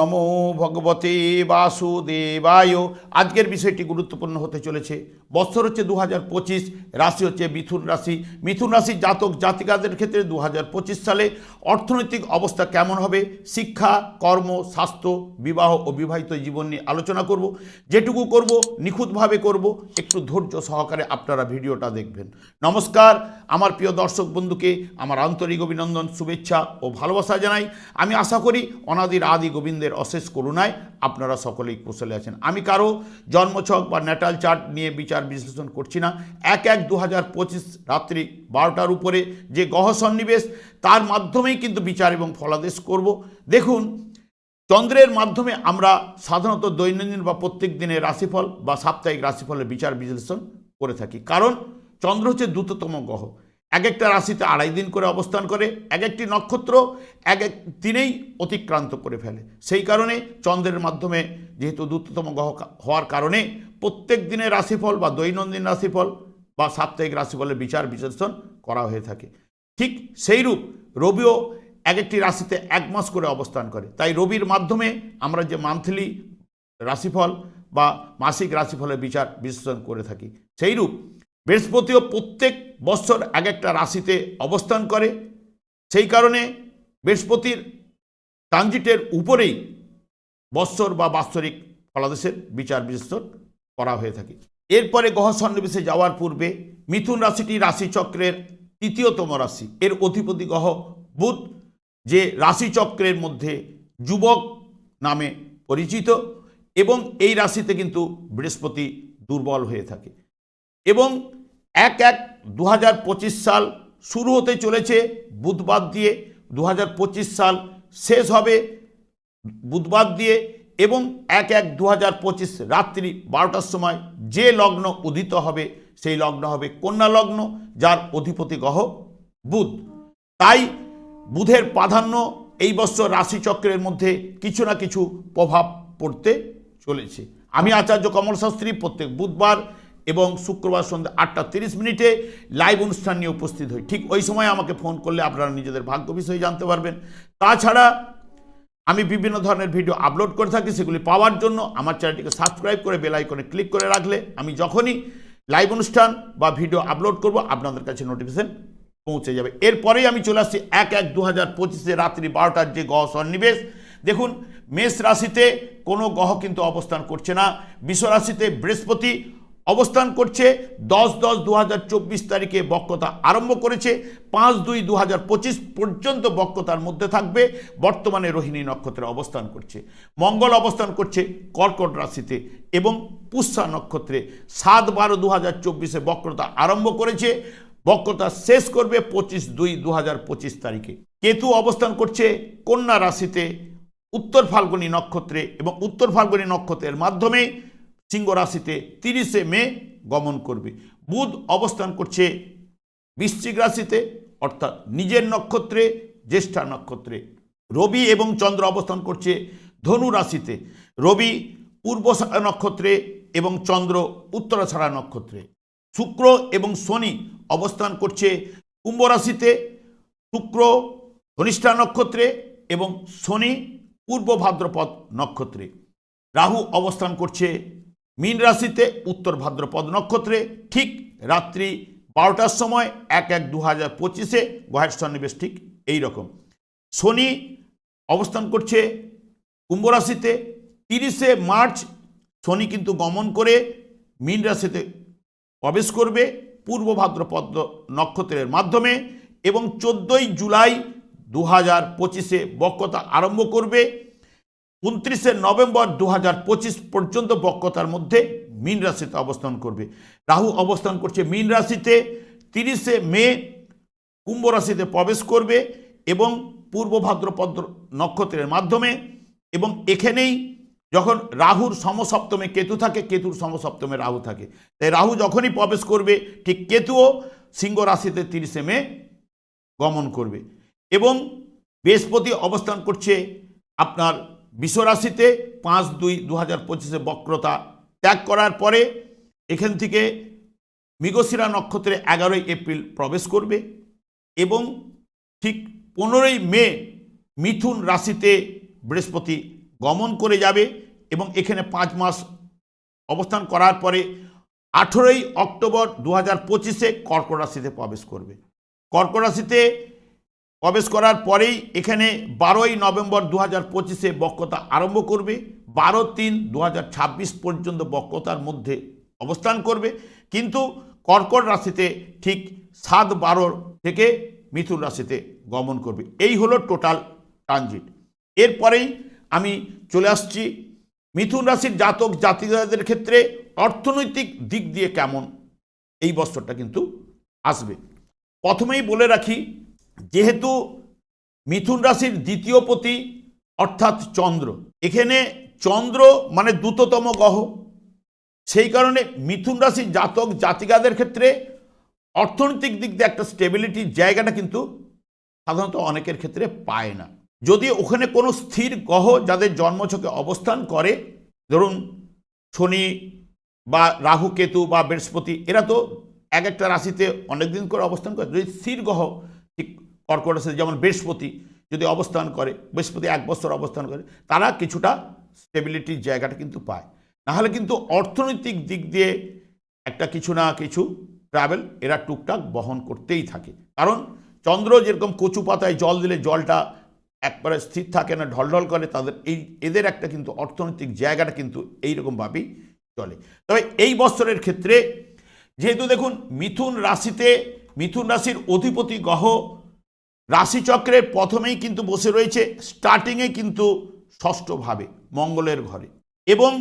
নমো ভগবতে বাসুদেবায়। আজকের বিষয়টি গুরুত্বপূর্ণ হতে চলেছে। বছর হচ্ছে দু হাজার পঁচিশ, রাশি হচ্ছে মিথুন রাশি। মিথুন রাশির জাতক জাতিকাদের ক্ষেত্রে দু হাজার পঁচিশ সালে অর্থনৈতিক অবস্থা কেমন হবে? শিক্ষা, কর্ম, স্বাস্থ্য, বিবাহ ও বিবাহিত জীবন নিয়ে আলোচনা করব। যেটুকু করব, নিখুঁতভাবে করব। একটু ধৈর্য সহকারে আপনারা ভিডিওটা দেখবেন। নমস্কার, আমার প্রিয় দর্শক বন্ধুকে, আমার আন্তরিক অভিনন্দন, শুভেচ্ছা ও ভালোবাসা জানাই। আমি আশা করি অনাদির আদি গোবিন্দের অশেষ করুণায় আপনারা সকলেই কুশলে আছেন। আমি কারও জন্মছক বা ন্যাটাল চার্ট নিয়ে বিচার বিশ্লেষণ করছি না। এক এক দু হাজার পঁচিশ রাত্রি বারোটার উপরে যে গহ সন্নিবেশ, তার মাধ্যমেই কিন্তু বিচার এবং ফলাদেশ করব। দেখুন, চন্দ্রের মাধ্যমে আমরা সাধারণত দৈনন্দিন বা প্রত্যেক দিনের রাশিফল বা সাপ্তাহিক রাশিফলের বিচার বিশ্লেষণ করে থাকি। কারণ চন্দ্র হচ্ছে দ্রুততম গ্রহ। এক একটা রাশিতে আড়াই দিন করে অবস্থান করে এক একটি নক্ষত্র এক এক দিনেই অতিক্রান্ত করে ফেলে। সেই কারণে চন্দ্রের মাধ্যমে যেহেতু দ্রুততম গ্রহ হওয়ার কারণে প্রত্যেক দিনের রাশিফল বা দৈনন্দিন রাশিফল বা সাপ্তাহিক রাশিফলের বিচার বিশ্লেষণ করা হয়ে থাকে। ঠিক সেইরূপ রবিও এক একটি রাশিতে এক মাস করে অবস্থান করে। তাই রবির মাধ্যমে আমরা যে মান্থলি রাশিফল বা মাসিক রাশিফলের বিচার বিশ্লেষণ করে থাকি। সেইরূপ বৃহস্পতিও প্রত্যেক বছর এক একটা রাশিতে অবস্থান করে। সেই কারণে বৃহস্পতির ট্রানজিটের উপরেই বৎসর বা বাৎসরিক ফলাদেশের বিচার বিশ্লেষণ করা হয়ে থাকে। এরপরে গ্রহ সন্নিবেশে যাওয়ার পূর্বে মিথুন রাশিটি রাশিচক্রের তৃতীয়তম রাশি। এর অধিপতি গ্রহ বুধ, যে রাশিচক্রের মধ্যে যুবক নামে পরিচিত এবং এই রাশিতে কিন্তু বৃহস্পতি দুর্বল হয়ে থাকে। এবং এক এক দু সাল শুরু হতে চলেছে বুধবার দিয়ে। দু হাজার পঁচিশ সাল শেষ হবে বুধবার দিয়ে এবং এক এক দু হাজার পঁচিশ রাত্রি বারোটার সময় যে লগ্ন উদিত হবে, সেই লগ্ন হবে কন্যা লগ্ন, যার অধিপতি গ্রহ বুধ। তাই বুধের প্রাধান্য এই বছর রাশিচক্রের মধ্যে কিছু না কিছু প্রভাব পড়তে চলেছে। আমি আচার্য কমল শাস্ত্রী প্রত্যেক বুধবার এবং শুক্রবার সন্ধ্যা আটটা তিরিশ মিনিটে লাইভ অনুষ্ঠান নিয়ে উপস্থিত হই। ঠিক ওই সময় আমাকে ফোন করলে আপনারা নিজেদের ভাগ্য বিষয়ে জানতে পারবেন। তাছাড়া আমি বিভিন্ন ধরনের ভিডিও আপলোড করে থাকি, সেগুলি পাওয়ার জন্য আমার চ্যানেলটিকে সাবস্ক্রাইব করে বেল আইকনে ক্লিক করে রাখলে আমি যখনই লাইভ অনুষ্ঠান বা ভিডিও আপলোড করব, আপনাদের কাছে নোটিফিকেশন পৌঁছে যাবে। এরপরেই আমি চলে আসছি এক এক দু হাজার পঁচিশে রাত্রি বারোটার যে গ্রহ সন্নিবেশ। দেখুন, মেষ রাশিতে কোনো গ্রহ কিন্তু অবস্থান করছে না। বিশ্ব রাশিতে বৃহস্পতি অবস্থান করছে। দশ দশ দু তারিখে বক্রতা আরম্ভ করেছে। পাঁচ দুই দু পঁচিশ পর্যন্ত বক্রতার মধ্যে থাকবে। বর্তমানে রোহিণী নক্ষত্রে অবস্থান করছে। মঙ্গল অবস্থান করছে কর্কট রাশিতে এবং পুষ্যা নক্ষত্রে। সাত বারো দু হাজার চব্বিশে বক্রতা আরম্ভ করেছে। বক্রতা শেষ করবে পঁচিশ দুই দু পঁচিশ তারিখে। কেতু অবস্থান করছে কন্যা রাশিতে। উত্তর ফাল্গুনী নক্ষত্রে এবং উত্তর ফাল্গুনী নক্ষত্রের মাধ্যমে সিংহ রাশিতে তিরিশে মে গমন করবে। বুধ অবস্থান করছে বৃশ্চিক রাশিতে, অর্থাৎ নিজের নক্ষত্রে, জ্যেষ্ঠা নক্ষত্রে। রবি এবং চন্দ্র অবস্থান করছে ধনু রাশিতে। রবি পূর্বসারা নক্ষত্রে এবং চন্দ্র উত্তরাছাড়া নক্ষত্রে। শুক্র এবং শনি অবস্থান করছে কুম্ভ রাশিতে। শুক্র ধনিষ্ঠা নক্ষত্রে এবং শনি পূর্ব ভাদ্রপদ নক্ষত্রে। রাহু অবস্থান করছে মীন রাশিতে উত্তর ভাদ্রপদ নক্ষত্রে ঠিক রাত্রি বারোটার সময় এক এক দু হাজার পঁচিশে গ্রহের সন্নিবেশ ঠিক এই রকম শনি অবস্থান করছে কুম্ভ রাশিতে, তিরিশে মার্চ শনি কিন্তু গমন করে মীন রাশিতে প্রবেশ করবে পূর্ব ভাদ্রপদ নক্ষত্রের মাধ্যমে এবং চোদ্দোই জুলাই দু হাজার পঁচিশে বক্রতা আরম্ভ করবে উনত্রিশে নভেম্বর দু হাজার পঁচিশ পর্যন্ত বক্রতার মধ্যে মীন রাশিতে অবস্থান করবে। রাহু অবস্থান করছে মীন রাশিতে, তিরিশে মে কুম্ভ রাশিতে প্রবেশ করবে এবং পূর্ব ভাদ্রপদ নক্ষত্রের মাধ্যমে এবং এখানেই যখন রাহুর সমসপ্তমে কেতু থাকে, কেতুর সমসপ্তমে রাহু থাকে। তাই রাহু যখনই প্রবেশ করবে, ঠিক কেতুও সিংহ রাশিতে তিরিশে মে গমন করবে। এবং বৃহস্পতি অবস্থান করছে আপনার বিশ্বরাশিতে পাঁচ দুই দু হাজার পঁচিশে বক্রতা ত্যাগ করার পরে এখান থেকে মৃগশিরা নক্ষত্রে এগারোই এপ্রিল প্রবেশ করবে এবং ঠিক পনেরোই মে মিথুন রাশিতে বৃহস্পতি গমন করে যাবে এবং এখানে পাঁচ মাস অবস্থান করার পরে আঠেরোই অক্টোবর দু হাজার পঁচিশে কর্কট রাশিতে প্রবেশ করবে। কর্কট রাশিতে প্রবেশ করার পরেই এখানে বারোই নভেম্বর দু হাজার পঁচিশে বক্রতা আরম্ভ করবে। বারো তিন দু পর্যন্ত বক্রতার মধ্যে অবস্থান করবে। কিন্তু কর্কট রাশিতে ঠিক সাত বারো থেকে মিথুন রাশিতে গমন করবে। এই হলো টোটাল ট্রানজিট। এরপরেই আমি চলে আসছি মিথুন রাশির জাতক জাতিকাদের ক্ষেত্রে অর্থনৈতিক দিক দিয়ে কেমন? এই বছরটা কিন্তু আসবে। প্রথমেই বলে রাখি যেহেতু মিথুন রাশির দ্বিতীয় পতি অর্থাৎ চন্দ্র, এখানে চন্দ্র মানে দ্রুততম গ্রহ। সেই কারণে মিথুন রাশির জাতক জাতিকাদের ক্ষেত্রে অর্থনৈতিক দিক দিয়ে একটা স্টেবিলিটির জায়গাটা কিন্তু সাধারণত অনেকের ক্ষেত্রে পায় না। যদি ওখানে কোনো স্থির গ্রহ যাদের জন্মছকে অবস্থান করে, ধরুন শনি বা রাহু, কেতু বা বৃহস্পতি, এরা তো এক একটা রাশিতে অনেক দিন করে অবস্থান করে। যদি স্থির গ্রহ, ঠিক কর্কট যেমন বৃহস্পতি যদি অবস্থান করে, বৃহস্পতি এক বছর অবস্থান করে, তারা কিছুটা স্টেবিলিটির জায়গাটা কিন্তু পায়। নাহলে কিন্তু অর্থনৈতিক দিক দিয়ে একটা কিছু না কিছু ট্রাভেল এরা টুকটাক বহন করতেই থাকে। কারণ চন্দ্র যেরকম কচু পাতায় জল দিলে জলটা একবারে স্থির থাকে না, ঢলঢল করে, তাদের এই, এদের একটা কিন্তু অর্থনৈতিক জায়গাটা কিন্তু এইরকমভাবেই চলে। তবে এই বছরের ক্ষেত্রে যেহেতু দেখুন, মিথুন রাশিতে, মিথুন রাশির অধিপতি গ্রহ রাশিচক্রের প্রথমেই কিন্তু বসে রয়েছে স্টার্টিংয়ে কিন্তু ষষ্ঠভাবে, মঙ্গলের ঘরে। এবং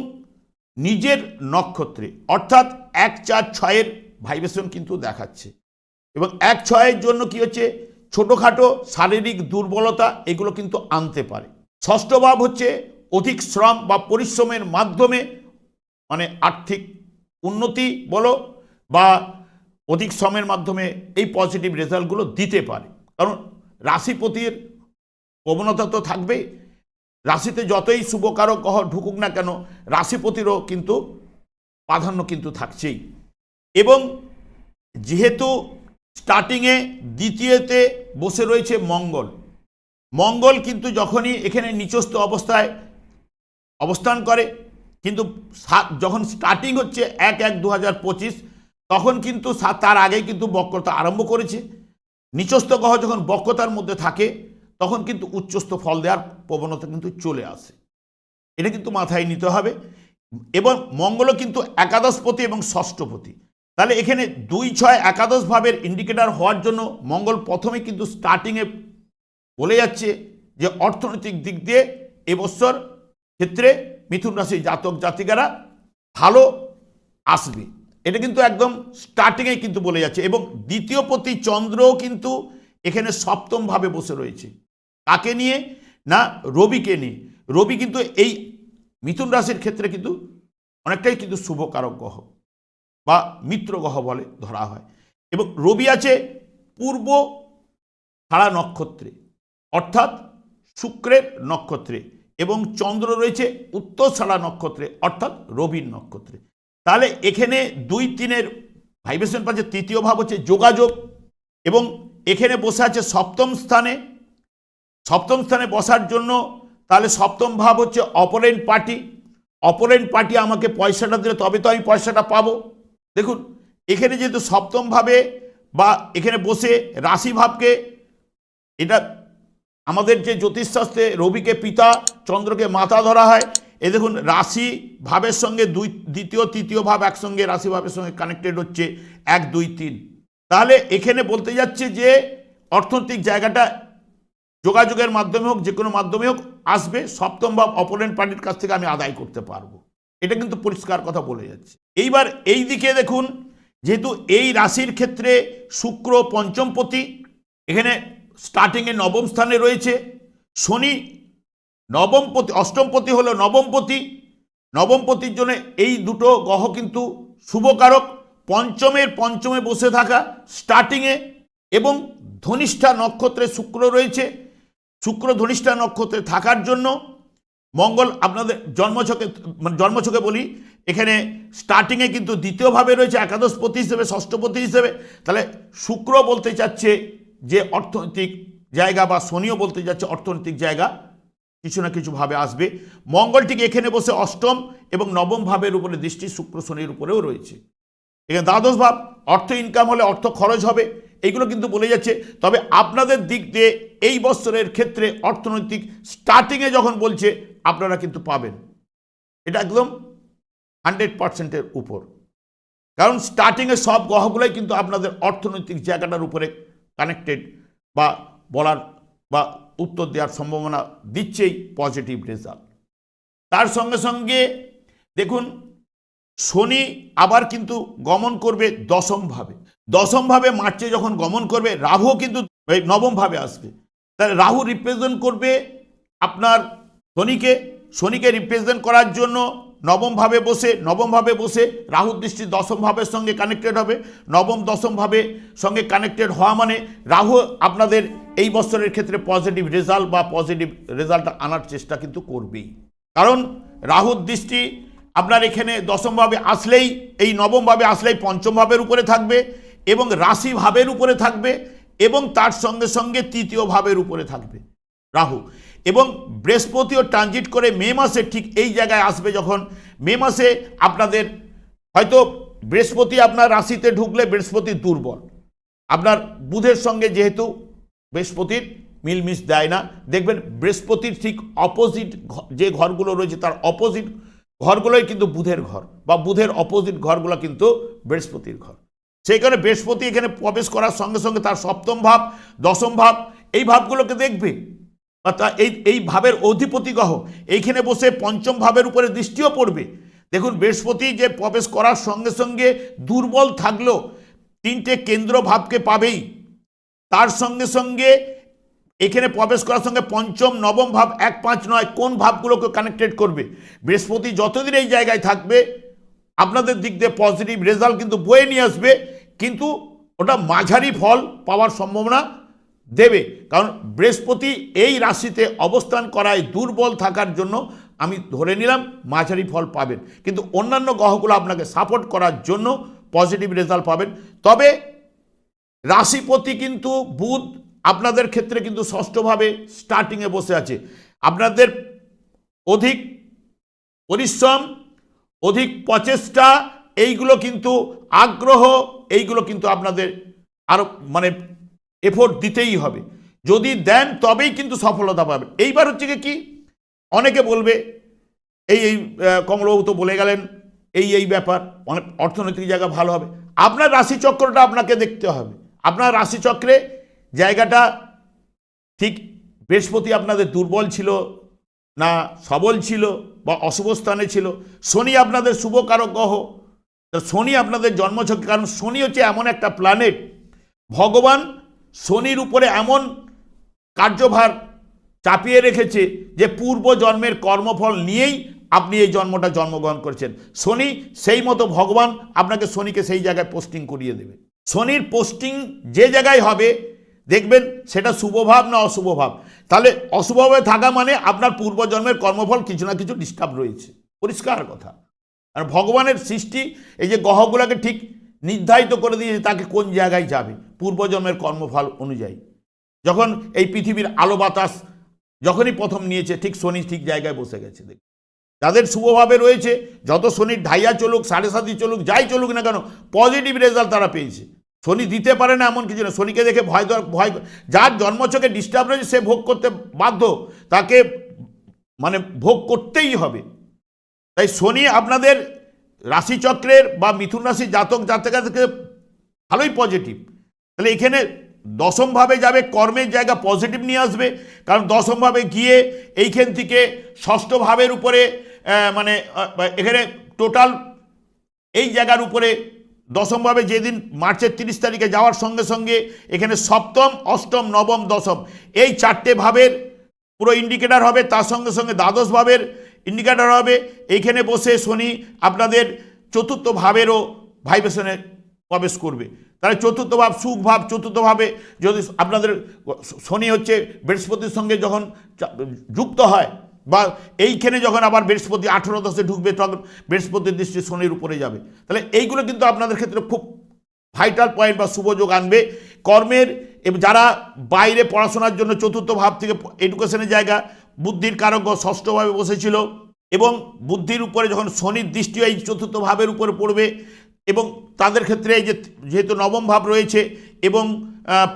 নিজের নক্ষত্রে, অর্থাৎ এক চার ছয়ের ভাইব্রেশন কিন্তু দেখাচ্ছে। এবং এক ছয়ের জন্য কি হচ্ছে? ছোটোখাটো শারীরিক দুর্বলতা, এগুলো কিন্তু আনতে পারে। ষষ্ঠ ভাব হচ্ছে অধিক শ্রম বা পরিশ্রমের মাধ্যমে মানে আর্থিক উন্নতি বলো বা অধিক শ্রমের মাধ্যমে এই পজিটিভ রেজাল্টগুলো দিতে পারে। কারণ রাশিপতির প্রবণতা তো থাকবেই রাশিতে যতই শুভকারক গ্রহ ঢুকুক না কেন, রাশিপতিরও কিন্তু প্রাধান্য কিন্তু থাকছেই। এবং যেহেতু স্টার্টিংয়ে দ্বিতীয়তে বসে রয়েছে মঙ্গল মঙ্গল কিন্তু যখনই এখানে নিচস্থ অবস্থায় অবস্থান করে, কিন্তু যখন স্টার্টিং হচ্ছে এক এক দু তখন কিন্তু তার আগেই কিন্তু বক্রতা আরম্ভ করেছে। নিচস্থ গ্রহ যখন বক্রতার মধ্যে থাকে, তখন কিন্তু উচ্চস্থ ফল দেওয়ার প্রবণতা কিন্তু চলে আসে। এটা কিন্তু মাথায় নিতে হবে। এবং মঙ্গলও কিন্তু একাদশপতি এবং ষষ্ঠপতি। তাহলে এখানে দুই ছয় একাদশ ভাবের ইন্ডিকেটর হওয়ার জন্য মঙ্গল প্রথমে কিন্তু স্টার্টিংয়ে বলে যাচ্ছে যে অর্থনৈতিক দিক দিয়ে এবছর ক্ষেত্রে মিথুন রাশির জাতক জাতিকারা ভালো আসবে। এটা কিন্তু একদম স্টার্টিংয়ে কিন্তু বলে যাচ্ছে। এবং দ্বিতীয় পতি চন্দ্রও কিন্তু এখানে সপ্তমভাবে বসে রয়েছে। কাকে নিয়ে? না, রবিকে নিয়ে। রবি কিন্তু এই মিথুন রাশির ক্ষেত্রে কিন্তু অনেকটাই কিন্তু শুভকারক গ্রহ বা মিত্র গ্রহ বলে ধরা হয়। এবং রবি আছে পূর্ব ছাড়া নক্ষত্রে, অর্থাৎ শুক্রের নক্ষত্রে এবং চন্দ্র রয়েছে উত্তর ছাড়া নক্ষত্রে, অর্থাৎ রবির নক্ষত্রে। তাহলে এখানে দুই তিনের ভাইব্রেশন পাচ্ছে, তৃতীয় ভাব হচ্ছে যোগাযোগ এবং এখানে বসে আছে সপ্তম স্থানে। সপ্তম স্থানে বসার জন্য তাহলে সপ্তম ভাব হচ্ছে অপরেন্ট পার্টি। অপরেন্ট পার্টি আমাকে পয়সাটা দিলে তবে তো আমি পয়সাটা পাবো। দেখুন, এখানে যেহেতু সপ্তম ভাবে বা এখানে বসে রাশি ভাবকে, এটা আমাদের যে জ্যোতিষশাস্ত্রে রবিকে পিতা, চন্দ্রকে মাথা ধরা হয় এ দেখুন, রাশি ভাবের সঙ্গে দুই, দ্বিতীয়, তৃতীয় ভাব একসঙ্গে, রাশি ভাবের সঙ্গে কানেক্টেড হচ্ছে এক, দুই, তিন। তাহলে এখানে বলতে যাচ্ছে যে অর্থনৈতিক জায়গাটা যোগাযোগের মাধ্যমে হোক, যে কোনো মাধ্যমে হোক, আসবে, সপ্তম ভাব অপোনেন্ট পার্টির কাছ থেকে আমি আদায় করতে পারব। এটা কিন্তু পরিষ্কার কথা বলে যাচ্ছে। এইবার এই দিকে দেখুন, যেহেতু এই রাশির ক্ষেত্রে শুক্র পঞ্চমপতি এখানে স্টার্টিংয়ে নবম স্থানে রয়েছে, শনি নবমপতি, অষ্টমপতি হলো নবমপতি। নবমপতির জন্য এই দুটো গ্রহ কিন্তু শুভকারক। পঞ্চমের, পঞ্চমে বসে থাকা স্টার্টিংয়ে এবং ধনিষ্ঠা নক্ষত্রে শুক্র রয়েছে। শুক্র ধনিষ্ঠা নক্ষত্রে থাকার জন্য মঙ্গল আপনাদের জন্মছকে মানে জন্মছকে বলি, এখানে স্টার্টিংয়ে কিন্তু দ্বিতীয়ভাবে রয়েছে একাদশপতি হিসেবে, ষষ্ঠপতি হিসেবে। তাহলে শুক্র বলতে চাচ্ছে যে অর্থনৈতিক জায়গা বা শনিও বলতে যাচ্ছে অর্থনৈতিক জায়গা। কিছু না কিছু ভাবে আসবে। মঙ্গল ঠিক এখানে বসে অষ্টম এবং নবম ভাবের উপরে দৃষ্টি শুক্র শনির উপরেও রয়েছে। এখানে দ্বাদশ ভাব, অর্থ ইনকাম হলে অর্থ খরচ হবে এইগুলো কিন্তু বলে যাচ্ছে। তবে আপনাদের দিক দিয়ে এই বছরের ক্ষেত্রে অর্থনৈতিক স্টার্টিংয়ে যখন বলছে, আপনারা কিন্তু পাবেন। এটা একদম হান্ড্রেড পার্সেন্টের উপর। কারণ স্টার্টিংয়ে সব গ্রহগুলোই কিন্তু আপনাদের অর্থনৈতিক জায়গাটার উপরে কানেক্টেড বা বলার বা উত্তর দেওয়ার সম্ভাবনা দিচ্ছেই পজিটিভ রেজাল্ট তার সঙ্গে সঙ্গে দেখুন, শনি আবার কিন্তু গমন করবে দশমভাবে দশমভাবে মার্চে যখন গমন করবে, রাহুও কিন্তু নবমভাবে আসবে। তাহলে রাহু রিপ্রেজেন্ট করবে আপনার শনিকে। শনিকে রিপ্রেজেন্ট করার জন্য নবমভাবে বসে নবমভাবে বসে রাহুর দৃষ্টি দশম ভাবের সঙ্গে কানেক্টেড হবে। নবম দশমভাবে সঙ্গে কানেক্টেড হওয়া মানে রাহু আপনাদের এই বছরের ক্ষেত্রে পজিটিভ রেজাল্ট বা পজিটিভ রেজাল্ট আনার চেষ্টা কিন্তু করবেই। কারণ রাহুর দৃষ্টি আপনার এখানে দশমভাবে আসলেই, এই নবমভাবে আসলেই পঞ্চম ভাবের উপরে থাকবে এবং রাশি ভাবের উপরে থাকবে এবং তার সঙ্গে সঙ্গে তৃতীয় ভাবের উপরে থাকবে রাহু। এবং বৃহস্পতিও ট্রানজিট করে মে মাসে ঠিক এই জায়গায় আসবে যখন মে মাসে আপনাদের হয়তো বৃহস্পতি আপনার রাশিতে ঢুকলে বৃহস্পতি দুর্বল। আপনার বুধের সঙ্গে যেহেতু বৃহস্পতির মিলমিশ দেয় না। দেখবেন বৃহস্পতির ঠিক অপোজিট যে ঘরগুলো রয়েছে তার অপোজিট ঘরগুলোই কিন্তু বুধের ঘর বা বুধের অপোজিট ঘরগুলো কিন্তু বৃহস্পতির ঘর। সেই কারণে বৃহস্পতি এখানে প্রবেশ করার সঙ্গে সঙ্গে তার সপ্তম ভাব, দশম ভাব, এই ভাবগুলোকে দেখবে। বা তা এই এই ভাবের অধিপতি গ্রহ, এইখানে বসে পঞ্চম ভাবের উপরে দৃষ্টিও পড়বে। দেখুন বৃহস্পতি যে প্রবেশ করার সঙ্গে সঙ্গে দুর্বল থাকলেও তিনটে কেন্দ্র ভাবকে পাবেই। তার সঙ্গে সঙ্গে এখানে প্রবেশ করার সঙ্গে পঞ্চম, নবম ভাব এক পাঁচ নয়, কোন ভাবগুলোকে কানেক্টেড করবে? বৃহস্পতি যতদিন এই জায়গায় থাকবে, আপনাদের দিক দিয়ে পজিটিভ রেজাল্ট কিন্তু বয়ে নিয়ে আসবে, কিন্তু ওটা মাঝারি ফল পাওয়ার সম্ভাবনা দেবে। কারণ বৃহস্পতি এই রাশিতে অবস্থান করায় দুর্বল থাকার জন্য আমি ধরে নিলাম মাঝারি ফল পাবেন। কিন্তু অন্যান্য গ্রহগুলো আপনাকে সাপোর্ট করার জন্য পজিটিভ রেজাল্ট পাবেন। তবে রাশিপতি কিন্তু বুধ আপনাদের ক্ষেত্রে কিন্তু ষষ্ঠভাবে স্টার্টিংয়ে বসে আছে। আপনাদের অধিক পরিশ্রম, অধিক প্রচেষ্টা, এইগুলো কিন্তু আগ্রহ, এইগুলো কিন্তু আপনাদের আরও মানে এফোর্ট দিতেই হবে। যদি দেন তবেই কিন্তু সফলতা পাবেন। এইবার হচ্ছে কি? অনেকে বলবে, এই এই কমলবাবু তো বলে গেলেন, এই এই ব্যাপার, অনেক অর্থনৈতিক জায়গা ভালো হবে। আপনার রাশিচক্রটা আপনাকে দেখতে হবে। আপনার রাশিচক্রে জায়গাটা ঠিক বৃহস্পতি আপনাদের দুর্বল ছিল না সবল ছিল বা অশুভ স্থানে ছিল। শনি আপনাদের শুভকারক গ্রহ। শনি আপনাদের জন্মছক কারণ শনি হচ্ছে এমন একটা প্ল্যানেট ভগবান শনির উপরে এমন কার্যভার চাপিয়ে রেখেছে যে পূর্ব জন্মের কর্মফল নিয়েই আপনি এই জন্মটা জন্মগ্রহণ করেছেন। শনি সেই মতো ভগবান আপনাকে শনিকে সেই জায়গায় পোস্টিং করিয়ে দেবে। শনির পোস্টিং যে জায়গায় হবে, দেখবেন সেটা শুভভাব না অশুভভাব তাহলে অশুভভাবে থাকা মানে আপনার পূর্বজন্মের কর্মফল কিছু না কিছু ডিস্টার্ব রয়েছে। পরিষ্কার কথা। আর ভগবানের সৃষ্টি, এই যে গ্রহগুলোকে ঠিক নির্ধারিত করে দিয়েছে, তাকে কোন জায়গায় যাবে? পূর্বজন্মের কর্মফল অনুযায়ী। যখন এই পৃথিবীর আলো বাতাস যখনই প্রথম নিয়েছে, ঠিক শনি ঠিক জায়গায় বসে গেছে দেখ যাদের শুভভাবে রয়েছে, যত শনির ঢাইয়া চলুক, সাড়ে সাতি চলুক, যাই চলুক না কেন পজিটিভ রেজাল্ট তারা পেয়েছে। শনি দিতে পারে না এমন কিছু না। শনিকে দেখে ভয় ভয় যার জন্মছকে ডিস্টার্ব রয়েছে, সে ভোগ করতে বাধ্য। তাকে মানে ভোগ করতেই হবে। তাই শনি আপনাদের রাশিচক্রের বা মিথুন রাশি জাতক জাতিকা থেকে ভালোই পজিটিভ তাহলে এখানে দশমভাবে যাবে, কর্মের জায়গা পজিটিভ নিয়ে আসবে। কারণ দশমভাবে গিয়ে এইখান থেকে ষষ্ঠ ভাবের উপরে মানে এখানে টোটাল এই জায়গার উপরে দশমভাবে যেদিন মার্চের তিরিশ তারিখে যাওয়ার সঙ্গে সঙ্গে এখানে সপ্তম, অষ্টম, নবম, দশম, এই চারটে ভাবের পুরো ইন্ডিকেটার হবে, তার সঙ্গে সঙ্গে দ্বাদশ ভাবের ইন্ডিকেটার হবে। এইখানে বসে শনি আপনাদের চতুর্থ ভাবেরও ভাইব্রেশনে প্রবেশ করবে। তাহলে চতুর্থ ভাব সুখ ভাব, চতুর্থ ভাবে যদি আপনাদের শনি হচ্ছে বৃহস্পতির সঙ্গে যখন যুক্ত হয় বা এইখানে যখন আবার বৃহস্পতি আঠেরো দশে ঢুকবে, তখন বৃহস্পতির দৃষ্টি শনির উপরে যাবে। তাহলে এইগুলো কিন্তু আপনাদের ক্ষেত্রে খুব ভাইটাল পয়েন্ট বা শুভযোগ আনবে। কর্মের যারা বাইরে পড়াশোনার জন্য চতুর্থ ভাব থেকে এডুকেশনের জায়গা, বুদ্ধির কারক ষষ্ঠভাবে বসেছিল এবং বুদ্ধির উপরে যখন শনির দৃষ্টি এই চতুর্থ ভাবের উপরে পড়বে এবং তাদের ক্ষেত্রে এই যে, যেহেতু নবম ভাব রয়েছে এবং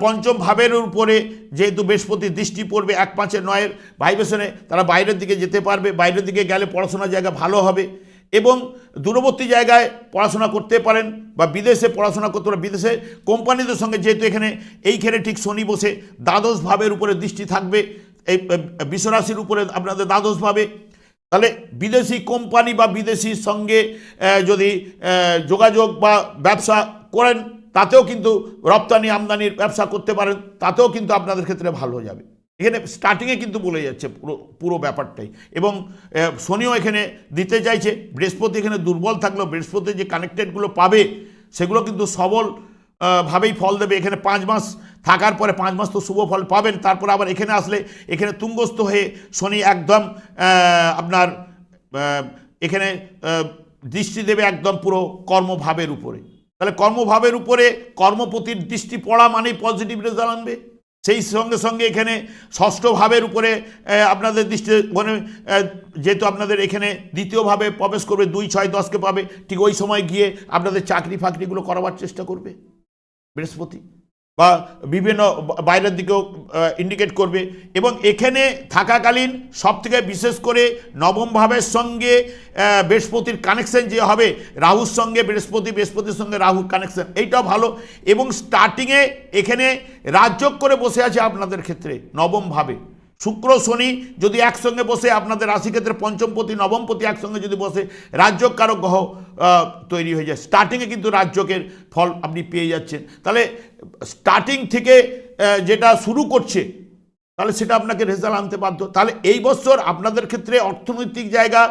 পঞ্চম ভাবের উপরে যেহেতু বৃহস্পতির দৃষ্টি পড়বে এক পাঁচের নয়ের ভাইবেশনে তারা বাইরের দিকে যেতে পারবে, বাইরের দিকে গেলে পড়াশোনার জায়গা ভালো হবে এবং দূরবর্তী জায়গায় পড়াশোনা করতে পারেন বা বিদেশে পড়াশোনা করতে পারেন। বিদেশে কোম্পানিদের সঙ্গে যেহেতু এখানে, এইখানে ঠিক শনি বসে দ্বাদশ ভাবের উপরে দৃষ্টি থাকবে, এই বিশ্বরাশির উপরে আপনাদের দ্বাদশ ভাবে। তাহলে বিদেশি কোম্পানি বা বিদেশির সঙ্গে যদি যোগাযোগ বা ব্যবসা করেন তাতেও কিন্তু রপ্তানি আমদানির ব্যবসা করতে পারেন, তাতেও কিন্তু আপনাদের ক্ষেত্রে ভালো যাবে। এখানে স্টার্টিংয়ে কিন্তু বলে যাচ্ছে পুরো পুরো ব্যাপারটাই। এবং শনিও এখানে দিতে চাইছে, বৃহস্পতি এখানে দুর্বল থাকলেও বৃহস্পতি যে কানেক্টেডগুলো পাবে, সেগুলো কিন্তু সবল ভাবেই ফল দেবে। এখানে পাঁচ মাস থাকার পরে পাঁচ মাস তো শুভ ফল পাবেন, তারপর আবার এখানে আসলে এখানে তুঙ্গস্থ হয়ে শনি একদম আপনার এখানে দৃষ্টি দেবে একদম পুরো কর্মভাবের উপরে। তাহলে কর্মভাবের উপরে কর্মপতির দৃষ্টি পড়া মানেই পজিটিভ রেজাল্ট আনবে। সেই সঙ্গে সঙ্গে এখানে ষষ্ঠ ভাবের উপরে আপনাদের দৃষ্টি মানে যেহেতু আপনাদের এখানে দ্বিতীয়ভাবে প্রবেশ করবে, দুই, ছয়, দশকে পাবে, ঠিক ওই সময় গিয়ে আপনাদের চাকরি ফাকরিগুলো করাবার চেষ্টা করবে। বৃহস্পতি। বা বিভিন্ন বাইরের দিকেও ইন্ডিকেট করবে। এবং এখানে থাকাকালীন সব থেকে বিশেষ করে নবম ভাবের সঙ্গে বৃহস্পতির কানেকশন যে হবে, রাহুর সঙ্গে বৃহস্পতি, বৃহস্পতির সঙ্গে রাহুর কানেকশন এইটাও ভালো। এবং স্টার্টিংয়ে এখানে রাজযোগ করে বসে আছে আপনাদের ক্ষেত্রে নবম ভাবে শুক্র, শনি যদি একসঙ্গে বসে, আপনাদের রাশিক্ষেত্রে পঞ্চমপতি, নবমপতি একসঙ্গে যদি বসে রাজ্যক কারক গ্রহ তৈরি হয়ে যায়। স্টার্টিংয়ে কিন্তু রাজ্যকের ফল আপনি পেয়ে যাচ্ছেন। তাহলে স্টার্টিং থেকে যেটা শুরু করছে, তাহলে সেটা আপনাকে রেজাল্ট আনতে বাধ্য। তাহলে এই বছর আপনাদের ক্ষেত্রে অর্থনৈতিক জায়গা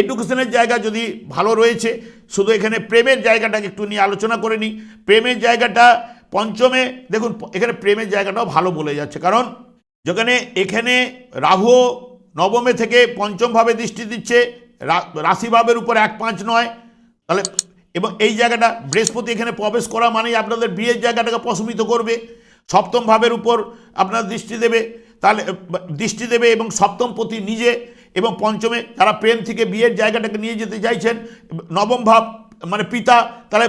এডুকেশনের জায়গা যদি ভালো রয়েছে, শুধু এখানে প্রেমের জায়গাটাকে একটু নিয়ে আলোচনা করে নিই। প্রেমের জায়গাটা পঞ্চমে, দেখুন, এখানে প্রেমের জায়গাটাও ভালো বলে যাচ্ছে। কারণ যেখানে, এখানে রাহু নবমে থেকে পঞ্চমভাবে দৃষ্টি দিচ্ছে রাশিভাবের উপর এক পাঁচ নয় তাহলে এবং এই জায়গাটা বৃহস্পতি এখানে প্রবেশ করা মানেই আপনাদের বিয়ের জায়গাটাকে প্রশমিত করবে, সপ্তম ভাবের উপর আপনার দৃষ্টি দেবে, তাহলে, দৃষ্টি দেবে এবং সপ্তম পতি নিজে এবং পঞ্চমে তারা প্রেম থেকে বিয়ের জায়গাটাকে নিয়ে যেতে চাইছেন, নবম ভাব মানে পিতা, তাহলে,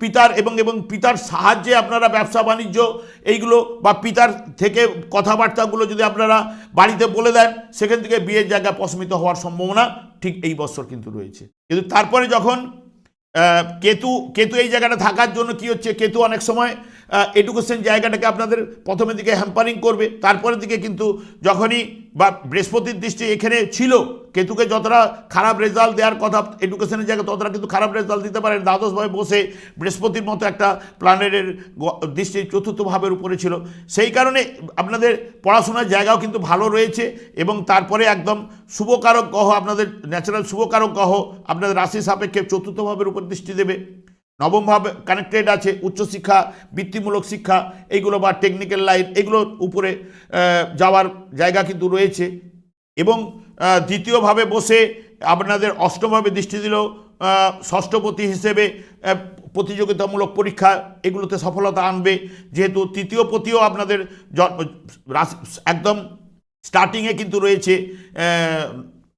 পিতার এবং এবং পিতার সাহায্যে আপনারা ব্যবসা বাণিজ্য এইগুলো বা পিতার থেকে কথাবার্তাগুলো যদি আপনারা বাড়িতে বলে দেন, সেখান থেকে বিয়ের জায়গা প্রশমিত হওয়ার সম্ভাবনা ঠিক এই বছর কিন্তু রয়েছে। কিন্তু তারপরে যখন কেতু কেতু এই জায়গাটা থাকার জন্য কি হচ্ছে? কেতু অনেক সময় এডুকেশন জায়গাটাকে আপনাদের প্রথমের দিকে হ্যাম্পারিং করবে, তারপরের দিকে কিন্তু যখনই বা বৃহস্পতির দৃষ্টি এখানে ছিল, কেতুকে যতটা খারাপ রেজাল্ট দেওয়ার কথা এডুকেশনের জায়গায় ততটা কিন্তু খারাপ রেজাল্ট দিতে পারেন। দ্বাদশভাবে বসে বৃহস্পতির মতো একটা প্ল্যানেটের দৃষ্টি চতুর্থ ভাবের উপরে ছিল। সেই কারণে আপনাদের পড়াশোনার জায়গাও কিন্তু ভালো রয়েছে এবং তারপরে একদম শুভকারক গ্রহ, আপনাদের ন্যাচারাল শুভকারক গ্রহ আপনাদের রাশি সাপেক্ষে চতুর্থ ভাবের উপর দৃষ্টি দেবে। নবমভাবে কানেক্টেড আছে উচ্চশিক্ষা, বৃত্তিমূলক শিক্ষা, এইগুলো বা টেকনিক্যাল লাইন এগুলোর উপরে যাওয়ার জায়গা কিন্তু রয়েছে। এবং দ্বিতীয়ভাবে বসে আপনাদের অষ্টমভাবে দৃষ্টি দিল ষষ্ঠপতি হিসেবে প্রতিযোগিতামূলক পরীক্ষা, এগুলোতে সফলতা আনবে। যেহেতু তৃতীয় পতিও আপনাদের একদম স্টার্টিংয়ে কিন্তু রয়েছে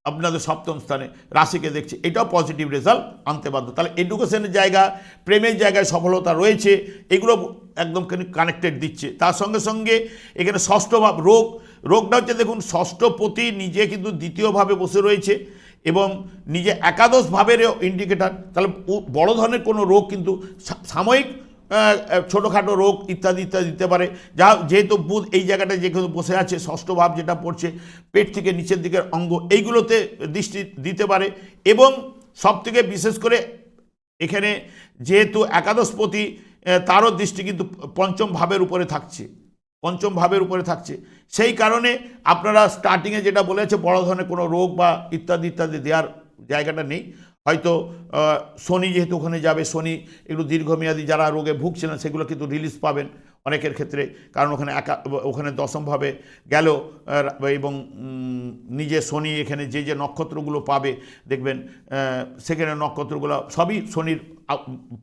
আপনাদের সপ্তম স্থানে রাশিকে দেখছে। এটাও পজিটিভ রেজাল্ট আনতে বাধ্য। তাহলে এডুকেশনের জায়গা, প্রেমের জায়গায় সফলতা রয়েছে, এগুলো একদম কানেক্টেড দিচ্ছে। তার সঙ্গে সঙ্গে এখানে ষষ্ঠ ভাব, রোগ। রোগটা হচ্ছে দেখুন ষষ্ঠপতি নিজে কিন্তু দ্বিতীয়ভাবে বসে রয়েছে এবং নিজে একাদশ ভাবেরও ইন্ডিকেটার তাহলে বড় ধরনের কোনো রোগ কিন্তু সাময়িক ছোটোখাটো রোগ ইত্যাদি ইত্যাদি দিতে পারে। যা, যেহেতু বুধ এই জায়গাটায় যেখানে বসে আছে, ষষ্ঠ ভাব যেটা পড়ছে, পেট থেকে নিচের দিকের অঙ্গ এইগুলোতে দৃষ্টি দিতে পারে এবং সব থেকে বিশেষ করে এখানে যেহেতু একাদশপতি তারও দৃষ্টি কিন্তু পঞ্চম ভাবের উপরে থাকছে, পঞ্চম ভাবের উপরে থাকছে। সেই কারণে আপনারা স্টার্টিংয়ে যেটা বলেছে, বড় ধরনের কোনো রোগ বা ইত্যাদি ইত্যাদি দেওয়ার জায়গাটা নেই। হয়তো শনি যেহেতু ওখানে যাবে, শনি একটু দীর্ঘমেয়াদী যারা রোগে ভুগছিলেন, সেগুলো কিন্তু রিলিজ পাবেন অনেকের ক্ষেত্রে। কারণ ওখানে একা, ওখানে দশমভাবে গেল এবং নিজে শনি এখানে যে যে নক্ষত্রগুলো পাবে, দেখবেন সেখানে নক্ষত্রগুলো সবই শনির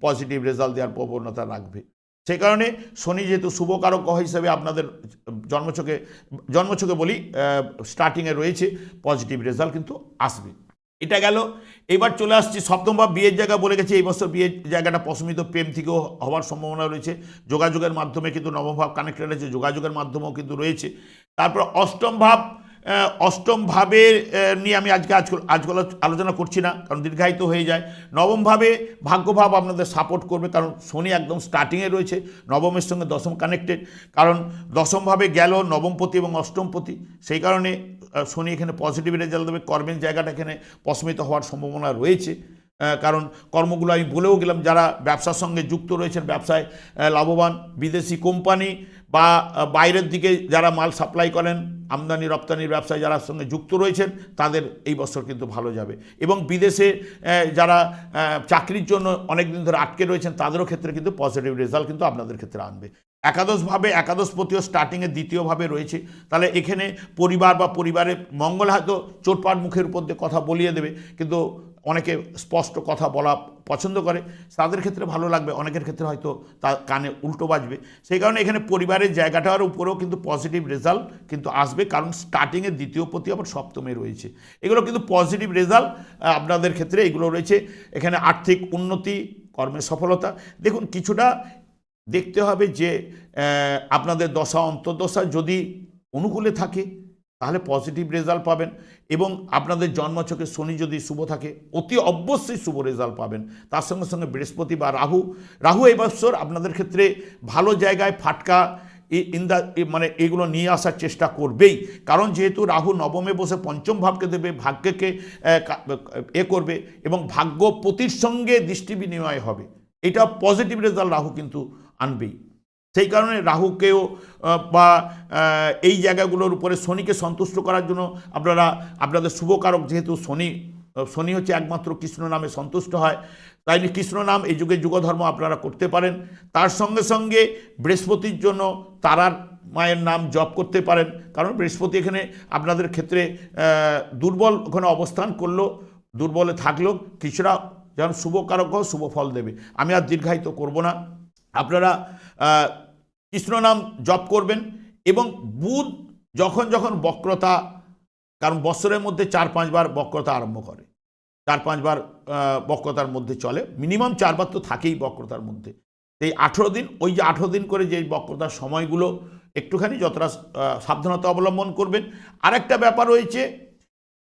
পজিটিভ রেজাল্ট দেওয়ার প্রবণতা রাখবে। সেই কারণে শনি যেহেতু শুভকারক হিসেবে আপনাদের জন্মছকে জন্মছকে বলি স্টার্টিংয়ে রয়েছে পজিটিভ রেজাল্ট কিন্তু আসবে। এটা গেল। এবার চলে আসছি সপ্তম বা বিয়ের জায়গা বলে গেছে। এই বছর বিয়ের জায়গাটা প্রশমিত প্রেম থেকেও হওয়ার সম্ভাবনা রয়েছে। যোগাযোগের মাধ্যমে কিন্তু নবম ভাব কানেক্টেড আছে। যোগাযোগের মাধ্যমেও কিন্তু রয়েছে। তারপর অষ্টম ভাব আহ, অষ্টম ভাবে নিয়ে আমি আজকে আজকাল আজকাল আলোচনা করছি না কারণ দীর্ঘায়িত হয়ে যায়। নবমভাবে ভাগ্যভাব আপনাদের সাপোর্ট করবে কারণ শনি একদম স্টার্টিংয়ে রয়েছে নবমের সঙ্গে দশম কানেক্টেড কারণ দশমভাবে গেল নবমপতি এবং অষ্টমপতি সেই কারণে শনি এখানে পজিটিভ রেজাল্ট দেবে কর্মের জায়গাটা এখানে প্রশ্মিত হওয়ার সম্ভাবনা রয়েছে। কারণ কর্মগুলো আমি বলেও গেলাম, যারা ব্যবসার সঙ্গে যুক্ত রয়েছেন, ব্যবসায় লাভবান বিদেশি কোম্পানি বা বাইরের দিকে যারা মাল সাপ্লাই করেন, আমদানি, রপ্তানির ব্যবসায় যারা সঙ্গে যুক্ত রয়েছেন, তাদের এই বছর কিন্তু ভালো যাবে। এবং বিদেশে যারা চাকরির জন্য অনেক দিন ধরে আটকে রয়েছেন, তাদেরও ক্ষেত্রে কিন্তু পজিটিভ রেজাল্ট কিন্তু আপনাদের ক্ষেত্রে আনবে। একাদশভাবে, একাদশপতিও স্টার্টিংয়ে দ্বিতীয়ভাবে রয়েছে। তাহলে এখানে পরিবার বা পরিবারের মঙ্গল হয়তো চোটপাট মুখের উপর দিয়ে কথা বলিয়ে দেবে, কিন্তু অনেকে স্পষ্ট কথা বলা পছন্দ করে, তাদের ক্ষেত্রে ভালো লাগবে, অনেকের ক্ষেত্রে হয়তো তার কানে উল্টো বাজবে। সেই কারণে এখানে পরিবারের জায়গাটার উপরেও কিন্তু পজিটিভ রেজাল্ট কিন্তু আসবে, কারণ স্টার্টিংয়ে দ্বিতীয় প্রতি আবার সপ্তমে রয়েছে। এগুলো কিন্তু পজিটিভ রেজাল্ট আপনাদের ক্ষেত্রে এগুলো রয়েছে। এখানে আর্থিক উন্নতি কর্মের সফলতা। দেখুন, কিছুটা দেখতে হবে যে আপনাদের দশা, অন্তর্দশা যদি অনুকূলে থাকে তাহলে পজিটিভ রেজাল্ট পাবেন এবং আপনাদের জন্মছকে শনি যদি শুভ থাকে, অতি অবশ্যই শুভ রেজাল্ট পাবেন। তার সঙ্গে সঙ্গে বৃহস্পতি বা রাহু রাহু এই বছর আপনাদের ক্ষেত্রে ভালো জায়গায় ফাটকা ইন দা মানে এগুলো নিয়ে আসার চেষ্টা করবেই। কারণ যেহেতু রাহু নবমে বসে পঞ্চম ভাবকে দেবে, ভাগ্যকে, এ করবে এবং ভাগ্যপতির সঙ্গে দৃষ্টি বিনিময় হবে। এটা পজিটিভ রেজাল্ট রাহু কিন্তু আনবেই। সেই কারণে রাহুকেও বা এই জায়গাগুলোর উপরে শনিকে সন্তুষ্ট করার জন্য আপনারা, আপনাদের শুভকারক যেহেতু শনি শনি হচ্ছে একমাত্র কৃষ্ণ নামে সন্তুষ্ট হয় তাই কৃষ্ণ নাম এই যুগে যুগধর্ম আপনারা করতে পারেন। তার সঙ্গে সঙ্গে বৃহস্পতির জন্য তারার মায়ের নাম জপ করতে পারেন, কারণ বৃহস্পতি এখানে আপনাদের ক্ষেত্রে দুর্বল ওখানে অবস্থান করল, দুর্বলে থাকলেও কিছুটা শুভকারক হোক শুভ ফল দেবে। আমি আর দীর্ঘায়িত করব না। আপনারা আহ, কৃষ্ণ নাম জপ করবেন এবং বুধ যখন যখন বক্রতা কারণ বছরের মধ্যে চার পাঁচবার বক্রতা আরম্ভ করে। চার পাঁচবার বক্রতার মধ্যে চলে। মিনিমাম চারবার তো থাকেই বক্রতার মধ্যে। এই আঠেরো দিন ওই যে আঠেরো দিন করে যে বক্রতার সময়গুলো একটুখানি যতটা সাবধানতা অবলম্বন করবেন। আরেকটা ব্যাপার রয়েছে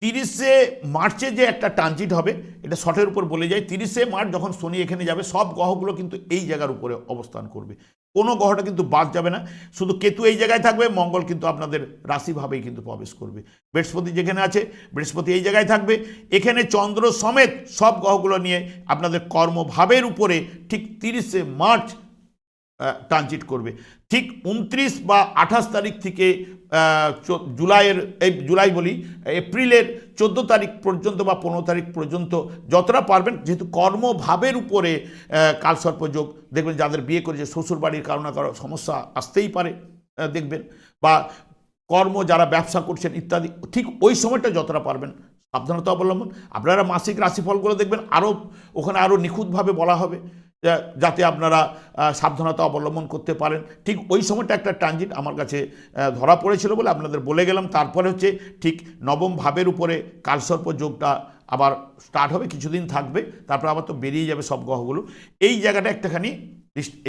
তিরিশে মার্চে যে একটা ট্রানজিট হবে এটা শটের উপর বলে যায় তিরিশে মার্চ যখন শনি এখানে যাবে সব গ্রহগুলো কিন্তু এই জায়গার উপরে অবস্থান করবে। কোনো গ্রহটা কিন্তু বাদ যাবে না। শুধু কেতু এই জায়গায় থাকবে, মঙ্গল কিন্তু আপনাদের রাশিভাবেই কিন্তু প্রবেশ করবে। বৃহস্পতি যেখানে আছে, বৃহস্পতি এই জায়গায় থাকবে। এখানে চন্দ্র সমেত সব গ্রহগুলো নিয়ে আপনাদের কর্মভাবের উপরে ঠিক তিরিশে মার্চ ট্রানজিট করবে। ঠিক উনত্রিশ বা আঠাশ তারিখ থেকে জুলাইয়ের এই জুলাই বলি এপ্রিলের চোদ্দ তারিখ পর্যন্ত বা পনেরো তারিখ পর্যন্ত যতটা পারবেন যেহেতু কর্মভাবের উপরে আহ, কালসর্প যোগ দেখবেন যাদের বিয়ে করেছে শ্বশুর বাড়ির কারও না কারও সমস্যা আসতেই পারে দেখবেন। বা কর্ম যারা ব্যবসা করছেন ইত্যাদি ঠিক ওই সময়টা যতটা পারবেন সাবধানতা অবলম্বন। আপনারা মাসিক রাশিফলগুলো দেখবেন আরও ওখানে আরও নিখুঁতভাবে বলা হবে। যাতে আপনারা সাবধানতা অবলম্বন করতে পারেন। ঠিক ওই সময়টা একটা ট্রানজিট আমার কাছে ধরা পড়েছিল বলে আপনাদের বলে গেলাম। তারপরে হচ্ছে ঠিক নবম ভাবের উপরে কালসর্প যোগটা আবার স্টার্ট হবে, কিছুদিন থাকবে। তারপর আবার তো বেরিয়ে যাবে সব গ্রহগুলো। এই জায়গাটা একটাখানি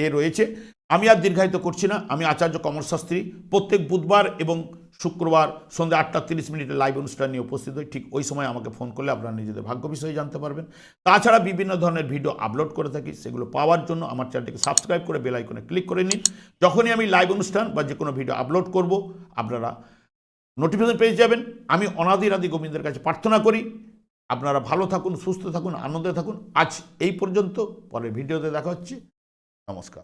এ রয়েছে। আমি আর দীর্ঘায়িত করছি না। আমি আচার্য কমল শাস্ত্রী। প্রত্যেক বুধবার এবং শুক্রবার সন্ধ্যা আটটা তিরিশ মিনিটে লাইভ অনুষ্ঠান নিয়ে উপস্থিত হই। ঠিক ওই সময় আমাকে ফোন করলে আপনারা নিজেদের ভাগ্য বিষয়ে জানতে পারবেন। তাছাড়া বিভিন্ন ধরনের ভিডিও আপলোড করে থাকি। সেগুলো পাওয়ার জন্য আমার চ্যানেলটিকে সাবস্ক্রাইব করে বেল আইকনে ক্লিক করে নিন। যখনই আমি লাইভ অনুষ্ঠান বা যে কোনো ভিডিও আপলোড করব, আপনারা নোটিফিকেশন পেয়ে যাবেন। আমি অনাদির আদি গোবিন্দের কাছে প্রার্থনা করি। আপনারা ভালো থাকুন, সুস্থ থাকুন, আনন্দে থাকুন। আজ এই পর্যন্ত। পরের ভিডিওতে দেখা হচ্ছে। নমস্কার।